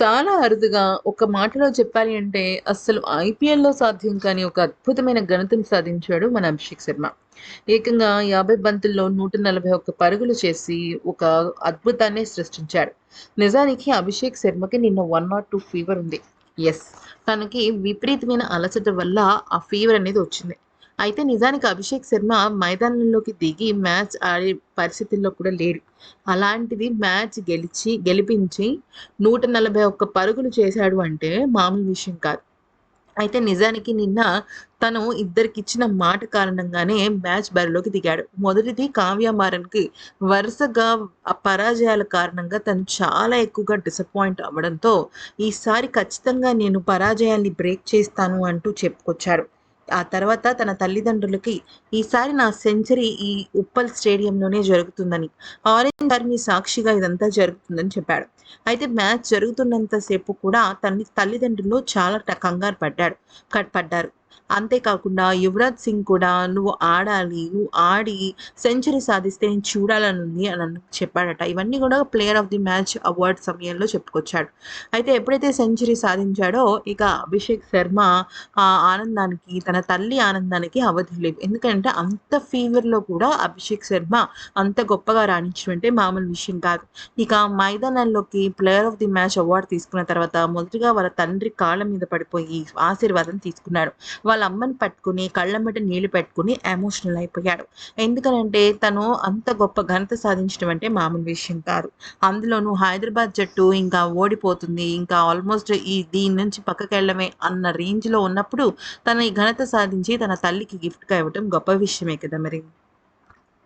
చాలా అరుదుగా ఒక మాటలో చెప్పాలి అంటే అస్సలు ఐపీఎల్‌లో సాధ్యం కాని ఒక అద్భుతమైన ఘనతను సాధించాడు మన అభిషేక్ శర్మ. ఏకంగా 50 బంతుల్లో 141 పరుగులు చేసి ఒక అద్భుతాన్ని సృష్టించాడు. నిజానికి అభిషేక్ శర్మకి నిన్న 102 ఫీవర్ ఉంది. ఎస్ తనకి విపరీతమైన అలసట వల్ల ఆ ఫీవర్ అనేది వచ్చింది. అయితే నిజానికి అభిషేక్ శర్మ మైదానంలోకి దిగి మ్యాచ్ ఆడే పరిస్థితుల్లో కూడా లేడు. అలాంటిది మ్యాచ్ గెలిచి గెలిపించి 141 పరుగులు చేశాడు అంటే మామూలు విషయం కాదు. అయితే నిజానికి నిన్న తను ఇద్దరికిచ్చిన మాట కారణంగానే మ్యాచ్ బరిలోకి దిగాడు. మొదటిది కావ్య మారన్‌కి వరుసగా పరాజయాల కారణంగా తను చాలా ఎక్కువగా డిసప్పాయింట్ అవ్వడంతో ఈసారి ఖచ్చితంగా నేను పరాజయాల్ని బ్రేక్ చేస్తాను అంటూ చెప్పుకొచ్చాడు. ఆ తర్వాత తన తల్లిదండ్రులకి ఈసారి నా సెంచరీ ఈ ఉప్పల్ స్టేడియంలోనే జరుగుతుందని, ఆరెంజ్ ఆర్మీ సాక్షిగా ఇదంతా జరుగుతుందని చెప్పాడు. అయితే మ్యాచ్ జరుగుతున్నంత సేపు కూడా తన తల్లిదండ్రులు చాలా కంగారు పడ్డాడు కట్ పడ్డారు. అంతేకాకుండా యువరాజ్ సింగ్ కూడా "నువ్వు ఆడాలి. నువ్వు ఆడి సెంచరీ సాధిస్తే నేను చూడాలని ఉంది అని చెప్పాడట. ఇవన్నీ కూడా player of the match award సమయంలో చెప్పుకొచ్చాడు. అయితే ఎప్పుడైతే సెంచరీ సాధించాడో ఇక అభిషేక్ శర్మ ఆ ఆనందానికి తన తల్లి ఆనందానికి అవధి లేదు ఎందుకంటే అంత ఫీవర్‌లో కూడా అభిషేక్ శర్మ అంత గొప్పగా రాణించడం మామూలు విషయం కాదు. ఇక మైదానంలోకి player of the match award తీసుకున్న తర్వాత మొదటిగా వాళ్ళ తండ్రి కాళ్ళ మీద పడిపోయి ఆశీర్వాదం తీసుకున్నాడు. వాళ్ళ అమ్మని పట్టుకొని కళ్ళెమ్మట నీళ్ళు పెట్టుకొని ఎమోషనల్ అయిపోయాడు. ఎందుకనంటే తను అంత గొప్ప ఘనత సాధించడం అంటే మామూలు విషయం కాదు. అందులోనూ హైదరాబాద్ జట్టు ఇంకా ఓడిపోతుంది. ఇంకా ఆల్మోస్ట్ ఈ దీని నుంచి పక్కకి వెళ్ళడమే అన్న రేంజ్‌లో ఉన్నప్పుడు తన ఈ ఘనత సాధించి తన తల్లికి గిఫ్ట్‌గా ఇవ్వటం గొప్ప విషయమే కదా మరి!